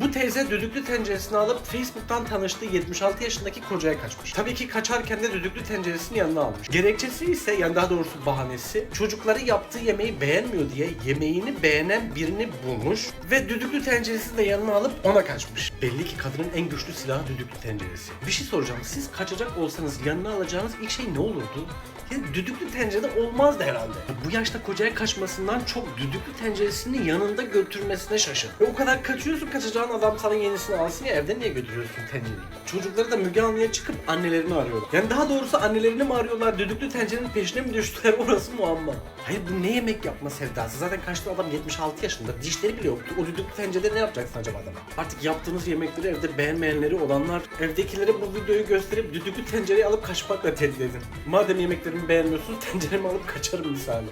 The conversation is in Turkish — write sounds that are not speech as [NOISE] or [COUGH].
Bu teyze düdüklü tenceresini alıp Facebook'tan tanıştığı 76 yaşındaki kocaya kaçmış. Tabii ki kaçarken de düdüklü tenceresini yanına almış. Gerekçesi ise yani daha doğrusu bahanesi çocukları yaptığı yemeği beğenmiyor diye yemeğini beğenen birini bulmuş ve düdüklü tenceresini de yanına alıp ona kaçmış. Belli ki kadının en güçlü silahı düdüklü tenceresi. Bir şey soracağım. Siz kaçacak olsanız yanına alacağınız ilk şey ne olurdu? Ya düdüklü tencerede olmazdı herhalde. Bu yaşta kocaya kaçmasından çok düdüklü tenceresini yanında götürmesine şaşır. Ve o kadar kaçıyorsun kaçacağın adam sana yenisini alsın ya evde niye götürüyorsun tencereyi? Çocukları da Müge Anlı'ya çıkıp annelerini arıyorlar. Yani daha doğrusu annelerini mi arıyorlar düdüklü tencerenin peşine mi düştüler [LAUGHS] orası muamma. Hayır bu ne yemek yapma sevdası? Zaten kaçtı adam 76 yaşında dişleri bile yoktu. O düdüklü tencerede ne yapacaksın acaba adama? Artık yaptığınız yemekleri evde beğenmeyenleri olanlar evdekilere bu videoyu gösterip düdüklü tencereyi alıp kaçmakla tehdit edin. Madem yemeklerimi beğenmiyorsunuz [LAUGHS] tenceremi alıp kaçarım misali.